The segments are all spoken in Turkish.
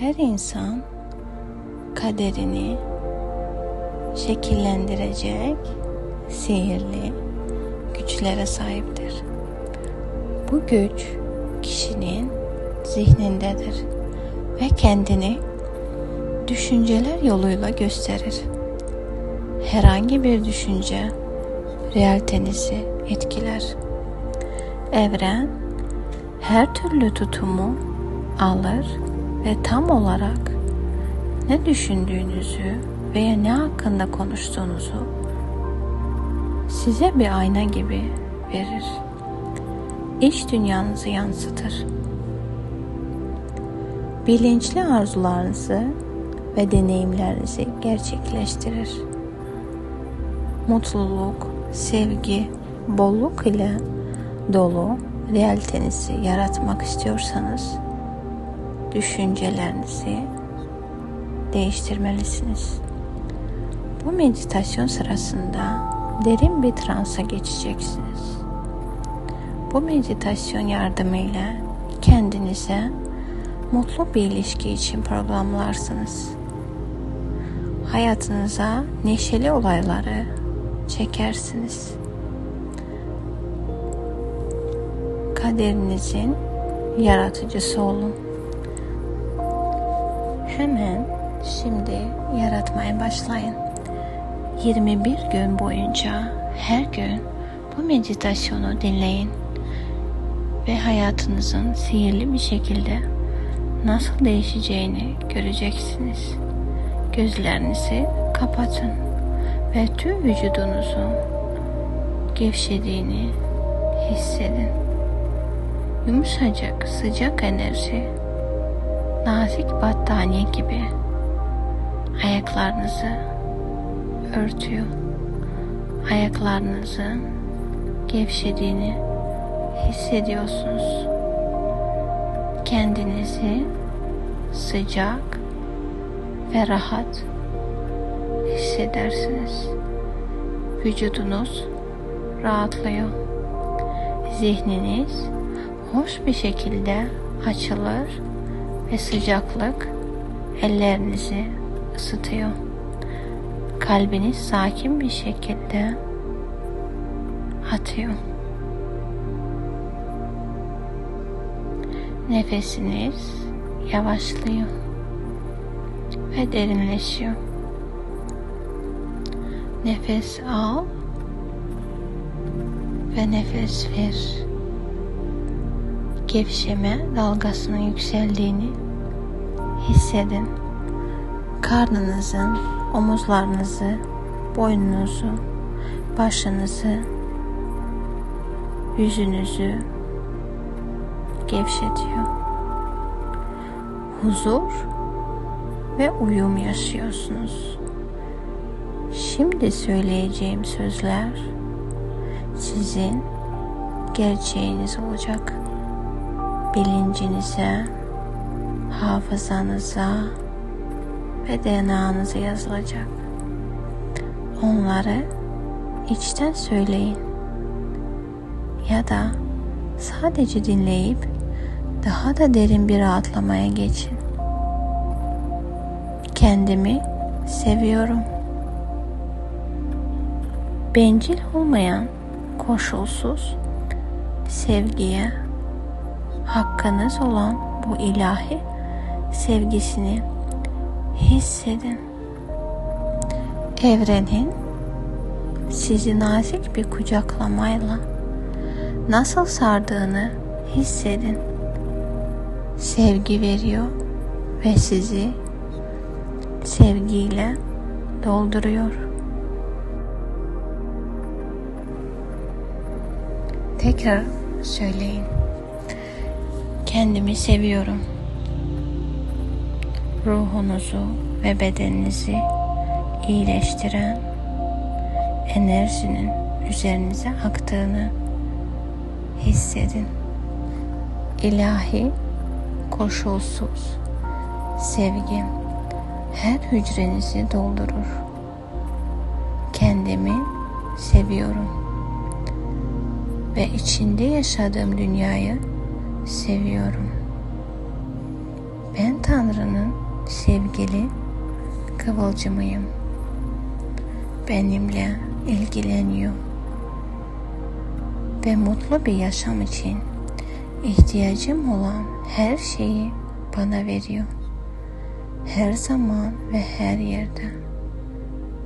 Her insan kaderini şekillendirecek sihirli güçlere sahiptir. Bu güç kişinin zihnindedir ve kendini düşünceler yoluyla gösterir. Herhangi bir düşünce realitenizi etkiler. Evren her türlü tutumu alır ve tam olarak ne düşündüğünüzü veya ne hakkında konuştuğunuzu size bir ayna gibi verir. İç dünyanızı yansıtır. Bilinçli arzularınızı ve deneyimlerinizi gerçekleştirir. Mutluluk, sevgi, bolluk ile dolu realitenizi yaratmak istiyorsanız düşüncelerinizi değiştirmelisiniz. Bu meditasyon sırasında derin bir transa geçeceksiniz. Bu meditasyon yardımıyla kendinize mutlu bir ilişki için programlarsınız. Hayatınıza neşeli olayları çekersiniz. Kaderinizin yaratıcısı olun. Hemen şimdi yaratmaya başlayın. 21 gün boyunca her gün bu meditasyonu dinleyin ve hayatınızın sihirli bir şekilde nasıl değişeceğini göreceksiniz. Gözlerinizi kapatın ve tüm vücudunuzun gevşediğini hissedin. Yumuşacık sıcak enerji nazik battaniye gibi ayaklarınızı örtüyor. Ayaklarınızın gevşediğini hissediyorsunuz. Kendinizi sıcak ve rahat hissedersiniz. Vücudunuz rahatlıyor. Zihniniz hoş bir şekilde açılır ve sıcaklık ellerinizi ısıtıyor. Kalbiniz sakin bir şekilde atıyor. Nefesiniz yavaşlıyor ve derinleşiyor. Nefes al ve nefes ver. Gevşeme dalgasının yükseldiğini hissedin. Karnınızın, omuzlarınızı, boynunuzu, başınızı, yüzünüzü gevşetiyor. Huzur ve uyum yaşıyorsunuz. Şimdi söyleyeceğim sözler sizin gerçeğiniz olacak. Bilincinize, hafızanıza ve DNA'nıza yazılacak. Onları içten söyleyin ya da sadece dinleyip daha da derin bir rahatlamaya geçin. Kendimi seviyorum. Bencil olmayan, koşulsuz sevgiye hakkınız olan bu ilahi sevgisini hissedin. Evrenin sizi nazik bir kucaklamayla nasıl sardığını hissedin. Sevgi veriyor ve sizi sevgiyle dolduruyor. Tekrar söyleyin. Kendimi seviyorum. Ruhunuzu ve bedeninizi iyileştiren enerjinin üzerinize aktığını hissedin. İlahi, koşulsuz sevgi her hücrenizi doldurur. Kendimi seviyorum ve içinde yaşadığım dünyayı seviyorum. Ben Tanrı'nın sevgili kıvılcımıyım. Benimle ilgileniyor. Ve mutlu bir yaşam için ihtiyacım olan her şeyi bana veriyor. Her zaman ve her yerde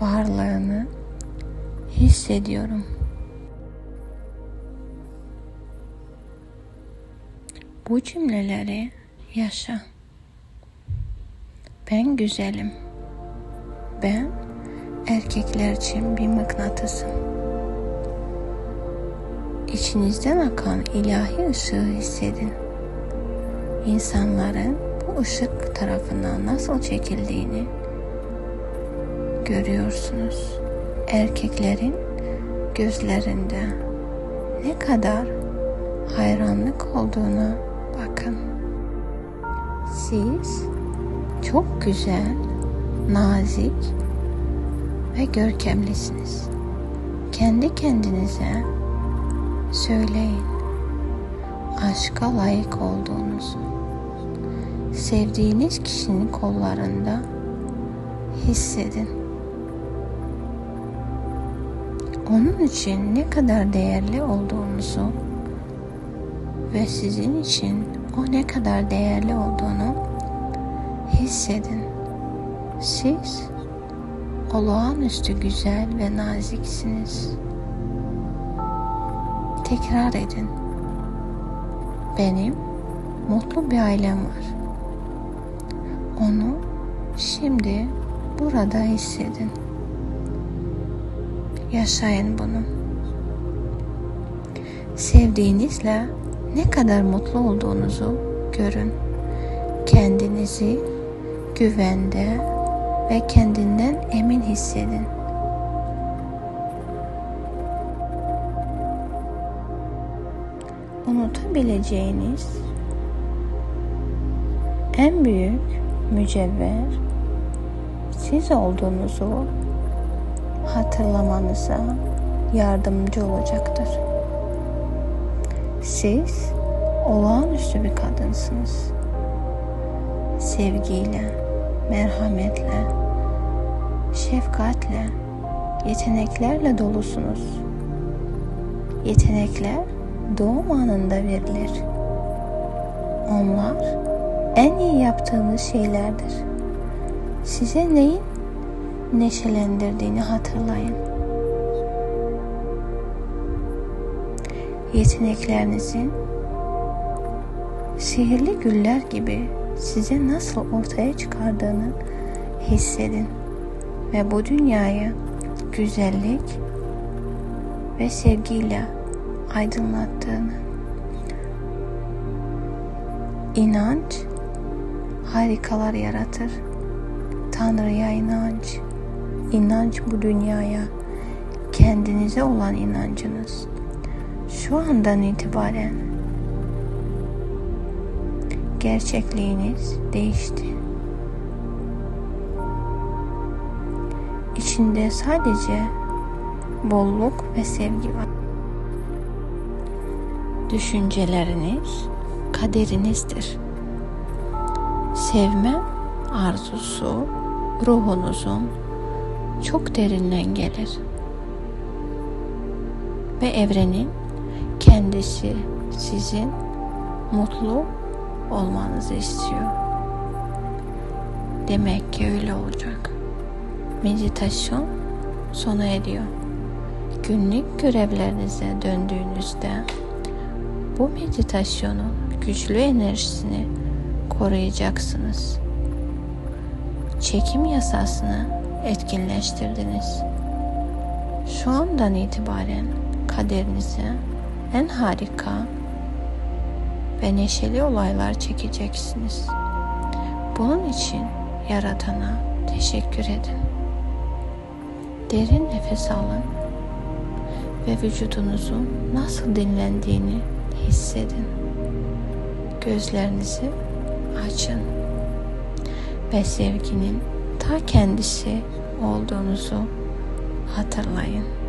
varlığını hissediyorum. Bu cümleleri yaşa. Ben güzelim. Ben erkekler için bir mıknatısım. İçinizden akan ilahi ışığı hissedin. İnsanların bu ışık tarafından nasıl çekildiğini görüyorsunuz. Erkeklerin gözlerinde ne kadar hayranlık olduğuna bakın. Siz çok güzel, nazik ve görkemlisiniz. Kendi kendinize söyleyin. Aşka layık olduğunuzu. Sevdiğiniz kişinin kollarında hissedin. Onun için ne kadar değerli olduğunuzu ve sizin için o ne kadar değerli olduğunu hissedin. Siz olağanüstü güzel ve naziksiniz. Tekrar edin. Benim mutlu bir ailem var. Onu şimdi burada hissedin. Yaşayın bunu. Sevdiğinizle ne kadar mutlu olduğunuzu görün. Kendinizi güvende ve kendinden emin hissedin. Unutabileceğiniz en büyük mücevher siz olduğunuzu hatırlamanıza yardımcı olacaktır. Siz olağanüstü bir kadınsınız. Sevgiyle, merhametle, şefkatle, yeteneklerle dolusunuz. Yetenekler doğum anında verilir. Onlar en iyi yaptığınız şeylerdir. Size neyin neşelendirdiğini hatırlayın. Yeteneklerinizin sihirli güller gibi size nasıl ortaya çıkardığını hissedin ve bu dünyayı güzellik ve sevgiyle aydınlattığını. İnanç harikalar yaratır. Tanrı'ya inanç, inanç bu dünyaya, kendinize olan inancınız şu andan itibaren gerçekliğiniz değişti. İçinde sadece bolluk ve sevgi var. Düşünceleriniz kaderinizdir. Sevme arzusu ruhunuzun çok derinden gelir. Ve evrenin kendisi sizin mutlu olmanızı istiyor. Demek ki öyle olacak. Meditasyon sona eriyor. Günlük görevlerinize döndüğünüzde bu meditasyonun güçlü enerjisini koruyacaksınız. Çekim yasasını etkinleştirdiniz. Şu andan itibaren kaderinize en harika ve neşeli olaylar çekeceksiniz. Bunun için Yaradan'a teşekkür edin. Derin nefes alın ve vücudunuzun nasıl dinlendiğini hissedin. Gözlerinizi açın ve sevginin ta kendisi olduğunuzu hatırlayın.